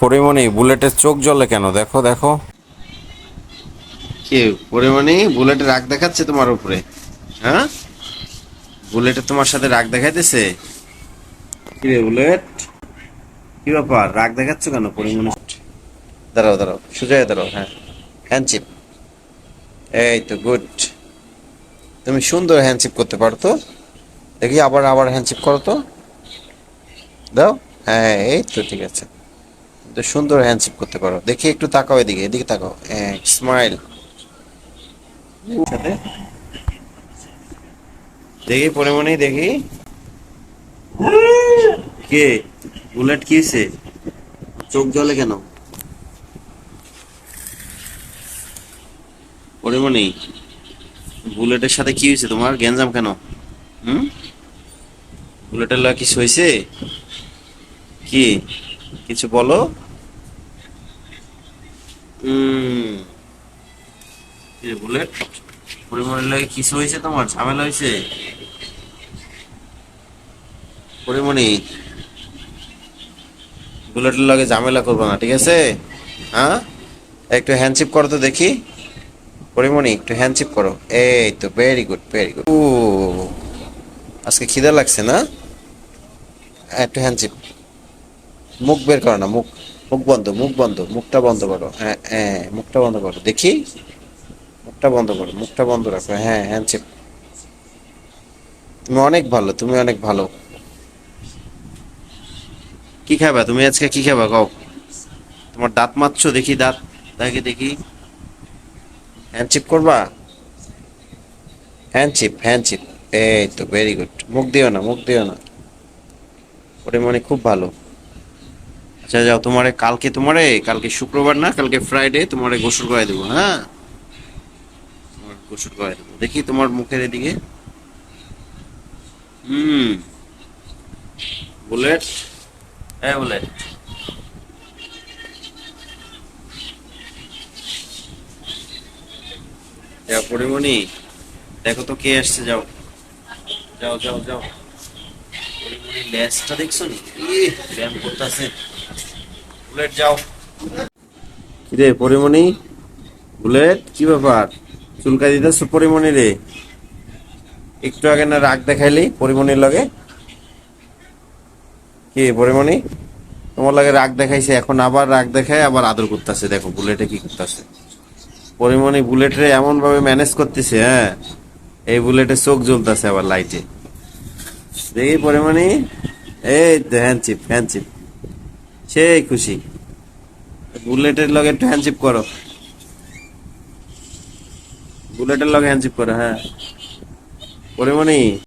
পরিমণি বুলেটের চোখ জ্বলে কেন? দেখো দেখো। কে? পরিমণি বুলেটে রাগ দেখাচ্ছে তোমার উপরে? হ্যাঁ? বুলেটে তোমার সাথে রাগ দেখাইতেছে? কি রে বুলেট কি ব্যাপার? রাগ দেখাচ্ছ কেন পরিমণি? দাঁড়াও দাঁড়াও, সোজা হয়ে দাঁড়াও হ্যাঁ। হ্যান্ডচিপ এই তো গুড তুমি সুন্দর হ্যান্ডচিপ করতে পারো তো দেখি আবার আবার হ্যান্ডচিপ করো তো। দাও। হ্যাঁ এই তো, ঠিক আছে। তো সুন্দর হ্যান্ডচিপ করতে পারো। দেখি একটু তাকাও এদিকে এদিকে তাকাও। স্মাইল সাথে? দেখি, পরিমণি, দেখি। কে? বুলেট কি হয়েছে? চোখ জলে কেন? পরিমণি, বুলেটের সাথে কি হয়েছে তোমার? গ্যাঞ্জাম কেন? হুম? বুলেটের লাগা কিছু হয়েছে? কি? কিছু বলো। বুলেট পরিমণির লাগে কিছু হয়েছে তোমার? ঝামেলা হয়েছে? পরিমণি, বুলেটের লাগে ঝামেলা করব না, ঠিক আছে? হ্যাঁ? একটু হ্যান্ডশিপ করো তো দেখি। পরিমণি, একটু হ্যান্ডশিপ করো। এই তো ভেরি গুড ভেরি গুড ও, আজকে খিদা লাগছে না? একটু হ্যান্ডশিপ মুখ বের করো না, মুখ মুখ বন্ধ মুখ বন্ধ, মুখটা বন্ধ করো। হ্যাঁ হ্যাঁ মুখটা বন্ধ করো। দেখি? মুখটা বন্ধ করো, মুখটা বন্ধ রাখো। হ্যাঁ হ্যান্ডশেক তুমি অনেক ভালো, তুমি অনেক ভালো। কি খাবা? তুমি আজকে কি খাবা? কও। তোমার দাঁত মারছো দেখি দাঁত, দেখি দেখি। হ্যান্ডচিপ করবা? হ্যান্ডচিপ হ্যান্ডচিপ এই তো ভেরি গুড মুখ দিও না, মুখ দিও না। ওটা মানে খুব ভালো। আচ্ছা যাও, তোমারে কালকে তোমারে, কালকে শুক্রবার না, কালকে ফ্রাইডে তোমারে গোসল করে দেবো হ্যাঁ? গোসল করে দেবো। দেখি তোমার মুখের এদিকে। হুম। বুলেট? হ্যাঁ বুলেট। যাও, পরিমণি। দেখো তো কে আসছে, যাও। যাও যাও যাও। পরিমণি লেজটা দেখছ নি? ব্যায়াম করতেছে। বুলেট যাও। কিরে পরিমণি, বুলেট? কি ব্যাপার? চুলকা দিতেছ পরিমণি রে। একটু আগে না রাগ দেখাইলি পরিমণির লগে? কি পরিমণি? তোমার লাগে রাগ দেখাইছে, এখন আবার রাগ দেখায়, আবার আদর করতেছে। দেখো বুলেটে কি করতেছে। পরিমণি, বুলেটে এমন ভাবে ম্যানেজ করতেছে হ্যাঁ? এই বুলেটে চোখ জ্বলতেছে আবার লাইটে দেখি পরিমণি। এই হ্যান্ডচিপ হ্যান্ডচিপ সেই খুশি। বুলেটের লগে একটু হ্যান্ডশিপ করো। বুলেটের লগে হ্যান্ডশিপ করো হ্যাঁ। পরিমণি।